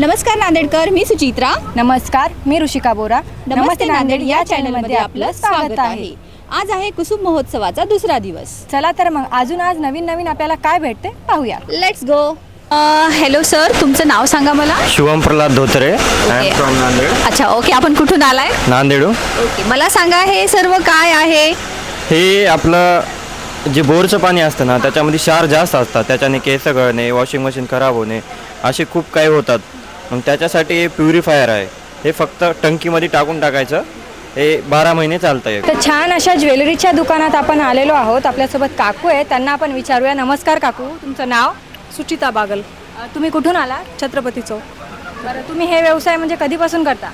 नमस्कार नांदेडकर मी सुचित्रा. नमस्कार मी ऋषिका बोरा. नमस्ते नांदेड या चॅनलमध्ये आपलं स्वागत आहे. आज आहे कुसुम महोत्सवाचा दुसरा दिवस. चला तर मग अजून आज नवीन नवीन आपल्याला काय भेटते पाहूया. लेट्स गो हॅलो सर तुमचं नाव सांगा मला. Shivam Pralhad Dhotre I am from Nanded अच्छा ओके आपण कुठून आलाय? नांदेडू. ओके मला सांगा हे सर्व काय आहे? हे आपलं जे बोरचं पाणी असतं ना त्याच्यामध्ये क्षार जास्त असतात. त्याच्याने केस गळणे वॉशिंग मशीन खराब होणे असे खूप काही होतात. मग त्याच्यासाठी हे प्युरिफायर आहे. हे फक्त टंकीमध्ये टाकून टाकायचं. हे बारा महिने चालतं आहे तर छान अशा ज्वेलरीच्या दुकानात आपण आलेलो आहोत. आपल्यासोबत काकू आहे त्यांना आपण विचारूया. नमस्कार काकू. तुमचं नाव? सुचिता बागल. अ, तुम्ही कुठून आला छत्रपती चौक. बरं तुम्ही हे व्यवसाय म्हणजे कधीपासून करता?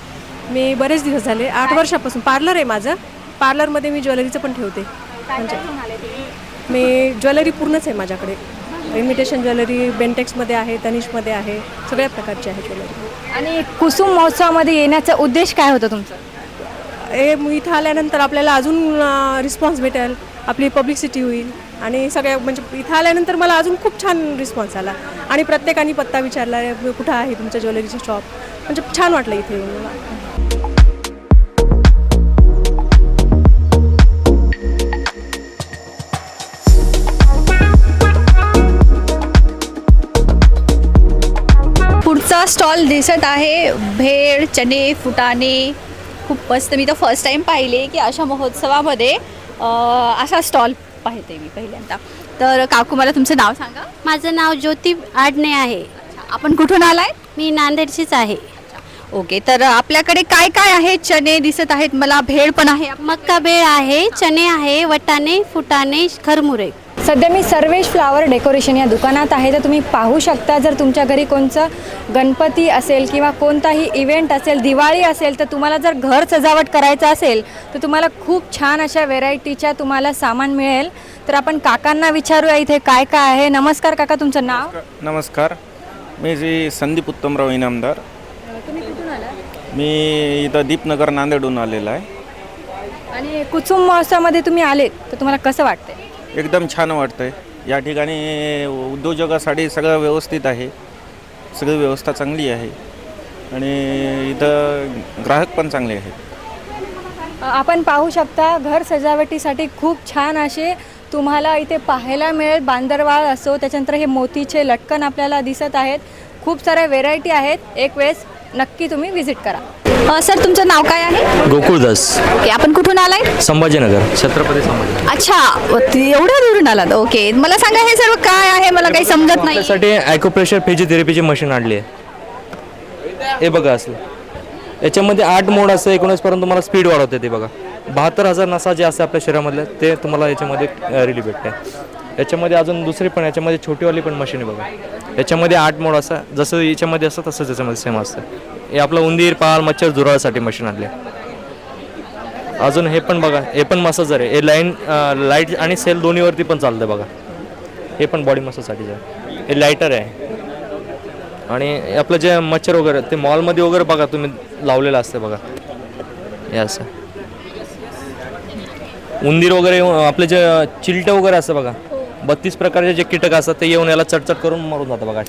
मी बरेच दिवस झाले. आठ वर्षापासून. पार्लर आहे माझं. पार्लरमध्ये मी ज्वेलरीचं पण ठेवते. म्हणजे मी ज्वेलरी पूर्णच आहे माझ्याकडे. इमिटेशन ज्वेलरी बेंटेक्समध्ये आहे तनिषमध्ये आहे सगळ्या प्रकारची आहे ज्वेलरी. आणि कुसुम महोत्सवामध्ये येण्याचा उद्देश काय होता तुमचा? हे इथं आल्यानंतर आपल्याला अजून रिस्पॉन्स भेटेल. आपली पब्लिसिटी होईल. आणि सगळ्या म्हणजे इथं आल्यानंतर मला अजून खूप छान रिस्पॉन्स आला. आणि प्रत्येकाने पत्ता विचारला कुठं आहे तुमचं ज्वेलरीचं शॉप म्हणजे छान वाटलं इथे येऊन. मला स्टॉल दिसत आहे. भेळ चणे फुटाणे. खूप मस्त. मी तर फर्स्ट टाइम पाहिले की अशा महोत्सवामध्ये असा स्टॉल पाहते मी पहिल्यांदा. तर काकू मला तुमचं नाव सांगा. माझं नाव ज्योती आडणे आहे. आपण कुठून आलाय? मी नांदेडचीच आहे. ओके. तर आपल्याकडे काय काय आहे? चणे दिसत आहेत. मला भेळ पण आहे. मक्का बेळ आहे चणे आहे वटाणे फुटाणे खरमुरे. सध्या मी सर्वेश फ्लावर डेकोरेशन या दुकानात आहे. तर तुम्ही पाहू शकता जर तुमच्या घरी कोणचं गणपती असेल किंवा कोणताही इव्हेंट असेल दिवाळी असेल तर तुम्हाला जर घर सजावट करायचं असेल तर तुम्हाला खूप छान अशा व्हेरायटीच्या तुम्हाला सामान मिळेल. तर आपण काकांना विचारूया इथे काय काय आहे. नमस्कार काका तुमचं नाव? नमस्कार मी जी संदीप उत्तमराव इनामदार. मी इथं दीपनगर नांदेडहून आलेला आहे. आणि कुसुम महोत्सवामध्ये तुम्ही आलेत तर तुम्हाला कसं वाटतंय? एकदम छान वाटतंय. या ठिकाणी उद्योजकासाठी सगळं व्यवस्थित आहे. सगळी व्यवस्था चांगली आहे. आणि इथं ग्राहक पण चांगले आहेत. आपण पाहू शकता घर सजावटीसाठी खूप छान असे तुम्हाला इथे पाहायला मिळेल. बांदरवाळ असो त्याच्यानंतर हे मोतीचे लटकन आपल्याला दिसत आहेत. खूप साऱ्या व्हेरायटी आहेत. एक वेळेस नक्की तुम्ही व्हिजिट करा. अं, सर तुमचं नाव काय आहे? गोकुळदास ओके आपण कुठून आलाय? संभाजीनगर. छत्रपती संभाजी. अच्छा ती- एवढ्या दुरून आलात. ओके मला सांगा हे सर्व काय आहे? मला काही समजत नाही. आपल्यासाठी ॲक्युप्रेशर फिजिओथेरपीची मशीन आणली आहे. हे बघा असलं. याच्यामध्ये आठ मोड असं एकोणीसपर्यंत तुम्हाला स्पीड वाढवते ते बघा. बहात्तर हजार नसा जे असते आपल्या शरीरामधले ते तुम्हाला याच्यामध्ये रिली भेटते. याच्यामध्ये अजून दुसरी पण याच्यामध्ये छोटीवाली पण मशीन आहे बघा. याच्यामध्ये आठ मोड असं जसं याच्यामध्ये असतं तसंच याच्यामध्ये सेम असतं. हे आपलं उंदीर पाल मच्छर झुरळासाठी मशीन आणले. अजून हे पण बघा हे पण मसाजर आहे. हे लाईन लाइट आणि सेल दोन्हीवरती पण चालतं बघा. हे पण बॉडी मसाजसाठीच आहे. हे लायटर आहे. आणि आपलं जे मच्छर वगैरे ते मॉलमध्ये वगैरे बघा तुम्ही लावलेलं असतं बघा. हे असं. उंदीर वगैरे आपले जे चिलटं वगैरे असतं बघा. बत्तीस प्रकारचे जे कीटक असतात ते येऊन याला चटचट करून मरून जातं बघा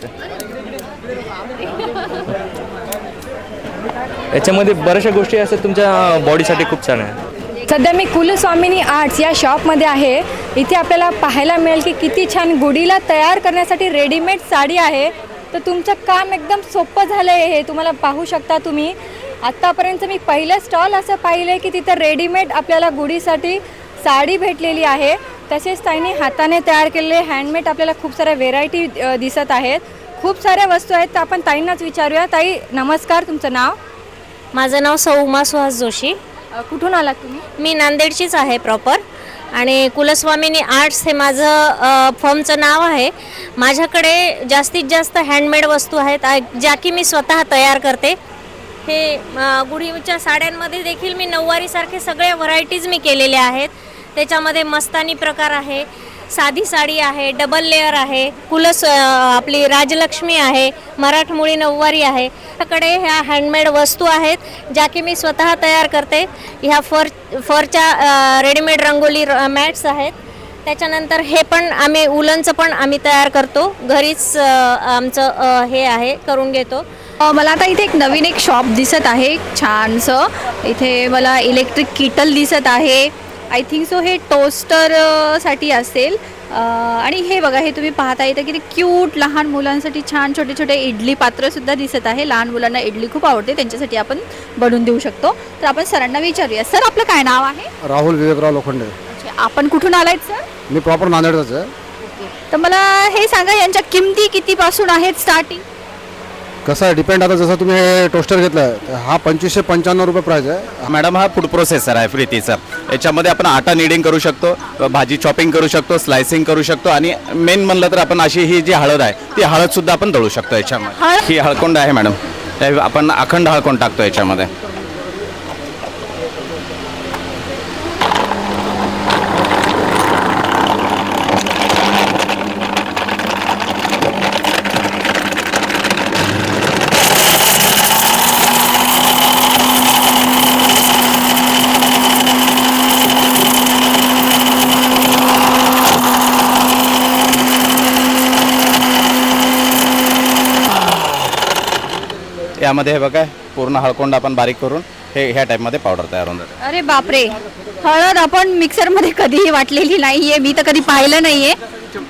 याच्यामध्ये बऱ्याचशा गोष्टी असतात तुमच्या बॉडीसाठी खूप छान आहे. सध्या मी कुलस्वामिनी आर्ट्स या शॉपमध्ये आहे. इथे आपल्याला पाहायला मिळेल की किती छान गुढीला तयार करण्यासाठी रेडीमेड साडी आहे. तर तुमचं काम एकदम सोपं झालं आहे हे तुम्हाला पाहू शकता तुम्ही. आत्तापर्यंत मी पहिलं स्टॉल असं पाहिलं आहे की तिथं रेडीमेड आपल्याला गुढीसाठी साडी भेटलेली आहे. तसेच त्यांनी हाताने तयार केलेले हँडमेड आपल्याला खूप साऱ्या व्हेरायटी दिसत आहेत. खूप साऱ्या वस्तू आहेत तर आपण ताईंनाच विचारूया. ताई नमस्कार तुमचं नाव? माझं नाव सौ उमा सुहास जोशी. अ, कुठून आलात तुम्ही? मी नांदेडचीच आहे प्रॉपर आणि कुलस्वामिनी आर्ट्स हे माझं अ, फर्मचं नाव आहे. माझ्याकडे जास्तीत जास्त हँडमेड वस्तू आहेत आ- ज्या की मी स्वतः तयार करते. हे अ, गुढीच्या साड्यांमध्ये देखील मी नऊवारीसारखे सगळे व्हरायटीज मी केलेल्या आहेत. त्याच्यामध्ये मस्तानी प्रकार आहे साधी साडी आहे डबल लेअर आहे कुलस आपली राजलक्ष्मी आहे मराठमोळी नऊवारी आहे. त्याकडे ह्या हँडमेड वस्तू आहेत ज्या की मी स्वतः तयार करते. ह्या फर फरच्या रेडीमेड रंगोली मॅट्स आहेत. त्याच्यानंतर हे पण आम्ही उलनचं पण आम्ही तयार करतो. घरीच आमचं हे आहे करून घेतो. मला आता इथे एक नवीन एक शॉप दिसत आहे छानसं. इथे मला इलेक्ट्रिक किटल दिसत आहे. आय थिंक सो हे टोस्टर अ, साठी असेल आणि हे बघा हे तुम्ही पाहता इथं किती क्यूट लहान मुलांसाठी छान छोटे छोटे इडली पात्रसुद्धा दिसत आहे. लहान मुलांना इडली खूप आवडते त्यांच्यासाठी आपण बनवून देऊ शकतो. तर आपण सरांना विचारूया. सर आपलं काय नाव आहे? राहुल विवेकराव लोखंडे. आपण कुठून आलायत सर? मी प्रॉपर नांदेडचाच आहे. तर मला हे सांगा यांच्या किमती कितीपासून आहेत स्टार्टिंग कसं आहे डिपेंड आता जसं तुम्ही हे टोस्टर घेतलं हा पंचवीसशे पंच्याण्णव रुपये प्राईज आहे. मॅडम हा फूड प्रोसेसर आहे प्रीतीचा. याच्यामध्ये आपण आटा निडिंग करू शकतो भाजी चॉपिंग करू शकतो स्लायसिंग करू शकतो आणि मेन म्हणलं तर आपण अशी ही जी हळद आहे ती हळद सुद्धा आपण दळू शकतो याच्यामध्ये? ही हळकोंड आहे मॅडम. आपण अखंड हळकोंड टाकतो याच्यामध्ये. यामध्ये हे बघा पूर्ण हळकोंड आपण बारीक करून हे ह्या टाईपमध्ये पावडर तयार होऊन जाते. अरे बापरे. हळद आपण मिक्सरमध्ये कधीही वाटलेली नाहीये मी तर कधी पाहिलं नाहीये.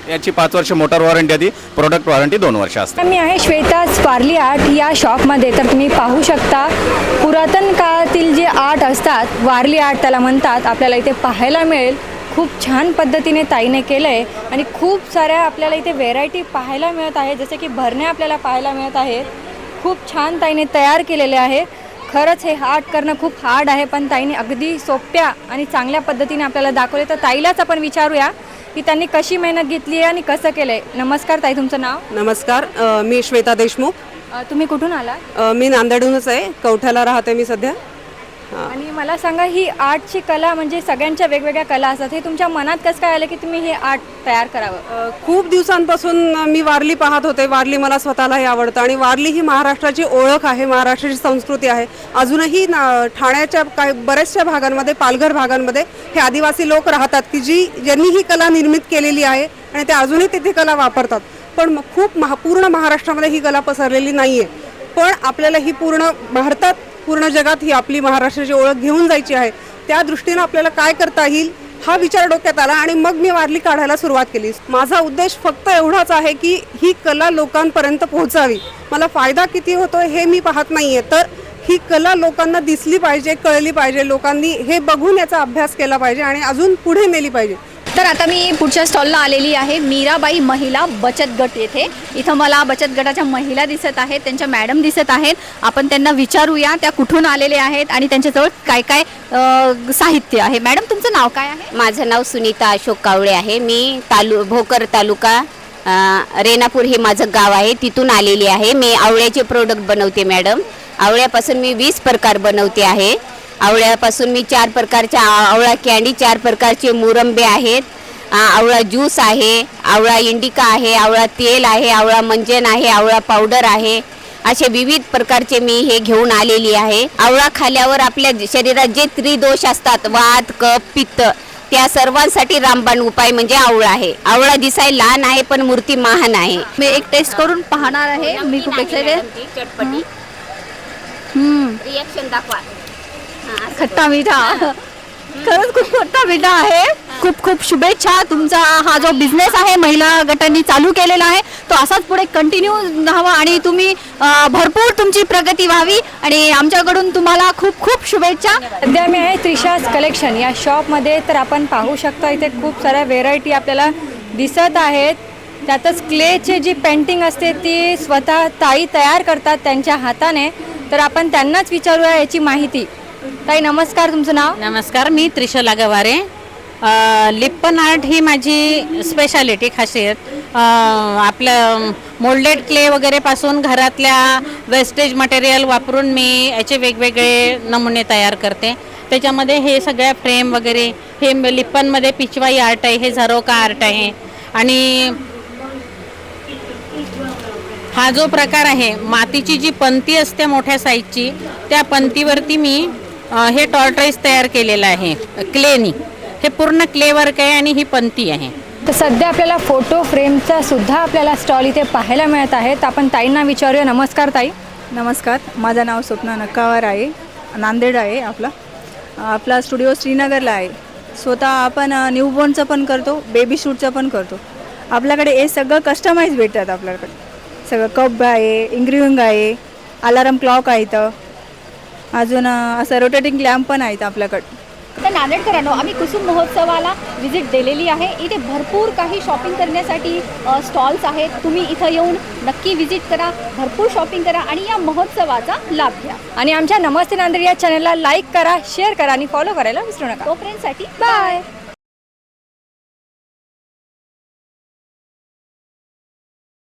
याची पाच वर्ष मोटर वॉरंटी आधी प्रोडक्ट वॉरंटी दोन वर्ष असते मी आहे श्वेता स्पार्ली आर्ट या शॉपमध्ये तर तुम्ही पाहू शकता पुरातन काळातील जे आर्ट असतात वारली आर्ट त्याला म्हणतात आपल्याला इथे पाहायला मिळेल. खूप छान पद्धतीने ताईने केलं आहे आणि खूप साऱ्या आपल्याला इथे व्हेरायटी पाहायला मिळत आहे जसे की भरण्या आपल्याला पाहायला मिळत आहेत. खूप छान ताईने तयार केलेले आहे. खरंच हे आर्ट करणं खूप हार्ड आहे पण ताईने अगदी सोप्या आणि चांगल्या पद्धतीने आपल्याला दाखवले तर ताईलाच आपण विचारूया की त्यांनी कशी मेहनत घेतली आहे आणि कसं केलं आहे नमस्कार ताई तुमचं नाव? नमस्कार अ, मी श्वेता देशमुख. तुम्ही कुठून आला अ, मी नांदेडहूनच आहे. कवठ्याला राहते मी सध्या. आणि मला सांगा ही आर्टची कला म्हणजे सगळ्यांच्या वेगवेगळ्या कला असतात हे तुमच्या मनात कसं काय आलं की तुम्ही हे आर्ट तयार करावं? खूप दिवसांपासून मी वारली पाहत होते वारली मला स्वतःलाही आवडतं आणि वारली ही महाराष्ट्राची ओळख आहे महाराष्ट्राची संस्कृती आहे. अजूनही ना ठाण्याच्या काही बऱ्याचशा भागांमध्ये पालघर भागांमध्ये हे आदिवासी लोक राहतात की जी ज्यांनी ही कला निर्मित केलेली आहे आणि ते अजूनही तिथे कला वापरतात. पण खूप महा पूर्ण महाराष्ट्रामध्ये ही कला पसरलेली नाही आहे पण आपल्याला ही पूर्ण भारतात पूर्ण जगात ही आपली महाराष्ट्राची ओळख घेऊन जायची आहे. त्या दृष्टीनं आपल्याला काय करता येईल हा विचार डोक्यात आला आणि मग मी वारली काढायला सुरुवात केली. माझा उद्देश फक्त एवढाच आहे की ही कला लोकांपर्यंत पोहोचावी. मला फायदा किती होतो हे मी पाहत नाहीये. तर ही कला लोकांना दिसली पाहिजे कळली पाहिजे. लोकांनी हे बघून याचा अभ्यास केला पाहिजे आणि अजून पुढे नेली पाहिजे. तर आता मी पुढच्या स्टॉलला आलेली आहे. मीराबाई महिला बचत गट येथे. इथं मला बचत गटाच्या महिला दिसत आहेत त्यांच्या मॅडम दिसत आहेत. आपण त्यांना विचारूया त्या कुठून आलेल्या आहेत आणि त्यांच्याजवळ काय काय साहित्य आहे. मॅडम तुमचं नाव काय आहे? माझं नाव सुनीता अशोक कावळे आहे. मी तालु भोकर तालुका रेणापूर हे माझं गाव आहे. तिथून आलेली आहे. मी आवळ्याचे प्रोडक्ट बनवते मॅडम. आवळ्यापासून मी वीस प्रकार बनवते आहे. आवळ्यापासून मी चार प्रकारच्या आवळा कॅन्डी चार प्रकारचे मुरंबे आहेत. आवळा ज्यूस आहे आवळा इंडिका आहे आवळा तेल आहे आवळा मंजन आहे आवळा पावडर आहे. असे विविध प्रकारचे मी हे घेऊन आलेली आहे. आवळा खाल्यावर आपल्या शरीरात जे त्रिदोष असतात वात कफ पित्त त्या सर्वांसाठी रामबाण उपाय म्हणजे आवळा आहे. आवळा दिसायला लहान आहे पण मूर्ती महान आहे. मी एक टेस्ट करून पाहणार आहे. मी खूप एक्साइटेड चटपटी. हम्म. रिएक्शन दाखवा. खट्टा मिठा खरंच खूप खट्टा मिठा आहे. खूप खूप शुभेच्छा. तुमचा हा जो बिझनेस आहे महिला गटांनी चालू केलेला आहे तो असाच पुढे कंटिन्यू राहावा आणि तुम्ही भरपूर तुमची प्रगती व्हावी. आणि आमच्याकडून तुम्हाला खूप खूप शुभेच्छा. सध्या मी आहे त्रिशास कलेक्शन या शॉपमध्ये तर आपण पाहू शकतो इथे खूप साऱ्या व्हेरायटी आपल्याला दिसत आहेत. त्यातच क्लेचे जी पेंटिंग असते ती स्वतः ताई तयार करतात त्यांच्या हाताने. तर आपण त्यांनाच विचारूया याची माहिती. ताई नमस्कार तुमचं नाव? नमस्कार मी त्रिशला गवारे लिप्पन आर्ट ही माझी स्पेशालिटी खासियत. अ, आपलं मोल्डेड क्ले वगैरेपासून घरातल्या वेस्टेज मटेरियल वापरून मी याचे वेगवेगळे नमुने तयार करते. त्याच्यामध्ये हे सगळ्या फ्रेम वगैरे हे लिप्पनमध्ये पिचवाई आर्ट आहे हे झरोका आर्ट आहे. आणि हा जो प्रकार आहे मातीची जी पंती असते मोठ्या साईजची त्या पंतीवरती मी हे टॉर्टराईज तयार केलेलं आहे. क्लेनी. हे पूर्ण क्ले वर्क आहे आणि ही पंती आहे. तर सध्या आपल्याला फोटो फ्रेमचा सुद्धा आपल्याला स्टॉल इथे पाहायला मिळत आहे तर आपण ताईंना विचारूया. नमस्कार ताई. नमस्कार. माझं नाव स्वप्ना नक्कावर आहे. नांदेड आहे आपला. आपला स्टुडिओ श्रीनगरला आहे. स्वतः आपण न्यूबॉर्नचं पण करतो बेबी शूटचं पण करतो. आपल्याकडे हे सगळं कस्टमाइज भेटतात आपल्याकडे. सगळं कप आहे इंग्रिविंग आहे अलाराम क्लॉक आहे इथं. अजून असं रोटेटिंग लॅम्प पण आहेत आपल्याकडं. तर नांदेडकरांनो आम्ही कुसुम महोत्सवाला व्हिजिट दिलेली आहे. इथे भरपूर काही शॉपिंग करण्यासाठी स्टॉल्स आहेत. तुम्ही इथं येऊन नक्की व्हिजिट करा भरपूर शॉपिंग करा आणि या महोत्सवाचा लाभ घ्या. आणि आमच्या नमस्ते नांदेड या चॅनलला लाईक करा शेअर करा आणि फॉलो करायला विसरू नका. तोपर्यंतसाठी बाय